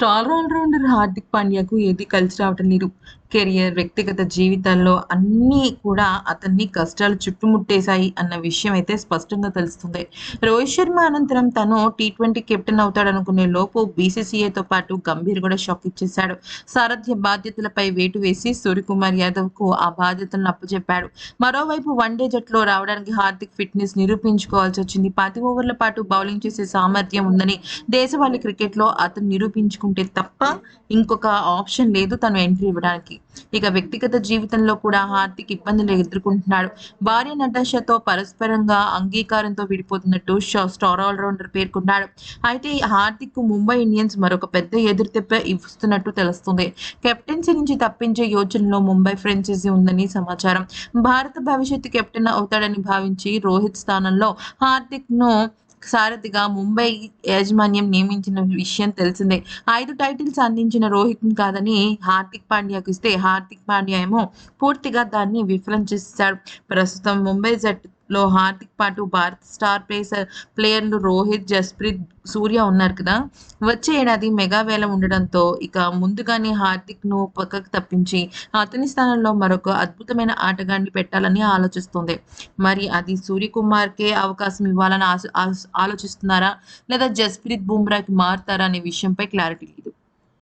Star allrounder Hardik పాండ్యాకు ఏది కలిసి రావటం లేదు. కెరియర్ వ్యక్తిగత జీవితాల్లో అన్నీ కూడా అతన్ని కష్టాలు చుట్టుముట్టేశాయి అన్న విషయం అయితే స్పష్టంగా తెలుస్తుంది. రోహిత్ శర్మ అనంతరం తను టీ ట్వంటీ కెప్టెన్ అవుతాడనుకునే లోపు బీసీసీఐతో పాటు గంభీర్ కూడా షాక్ ఇచ్చేశాడు. సారథ్య బాధ్యతలపై వేటు వేసి సూర్యకుమార్ యాదవ్కు ఆ బాధ్యతలను అప్పచెప్పాడు మరోవైపు వన్డే జట్లో రావడానికి హార్దిక్ ఫిట్నెస్ నిరూపించుకోవాల్సి వచ్చింది. పది ఓవర్ల పాటు బౌలింగ్ చేసే సామర్థ్యం ఉందని దేశవాళీ క్రికెట్లో అతను నిరూపించుకుంటే తప్ప ఇంకొక ఆప్షన్ లేదు తను ఎంట్రీ ఇవ్వడానికి. ఇక వ్యక్తిగత జీవితంలో కూడా హార్దిక్ ఇబ్బందులు ఎదుర్కొంటున్నాడు. భార్య నటాషాతో పరస్పరంగా అంగీకారంతో విడిపోతున్నట్టు స్టార్ ఆల్రౌండర్ పేర్కొన్నాడు. అయితే హార్దిక్ ముంబై ఇండియన్స్ మరొక పెద్ద ఎదురుదెబ్బ ఇస్తున్నట్టు తెలుస్తుంది. కెప్టెన్సీ నుంచి తప్పించే యోచనలో ముంబై ఫ్రాంచైజీ ఉందని సమాచారం. భారత భవిష్యత్తు కెప్టెన్ అవుతాడని భావించి రోహిత్ స్థానంలో హార్దిక్ను సారథిగా ముంబై యాజమాన్యం నియమించిన విషయం తెలిసిందే. ఐదు టైటిల్స్ అందించిన రోహిత్ కాదని హార్దిక్ పాండ్యాకు ఇస్తే హార్దిక్ పాండ్యా ఏమో పూర్తిగా దాన్ని విఫలం చేశాడు. ప్రస్తుతం ముంబై లో హార్దిక్ పాటు భారత్ స్టార్ పేసర్ ప్లేయర్లు రోహిత్ జస్ప్రీత్ సూర్య ఉన్నారు కదా. వచ్చే ఏడాది మెగా వేల ఉండడంతో ఇక ముందుగానే హార్దిక్ను పక్కకు తప్పించి అతని స్థానంలో మరొక అద్భుతమైన ఆటగాడిని పెట్టాలని ఆలోచిస్తుంది. మరి అది సూర్యకుమార్కే అవకాశం ఇవ్వాలని ఆలోచిస్తున్నారా? లేదా జస్ప్రీత్ బుమ్రాకి మారుతారా అనే విషయంపై క్లారిటీ లేదు.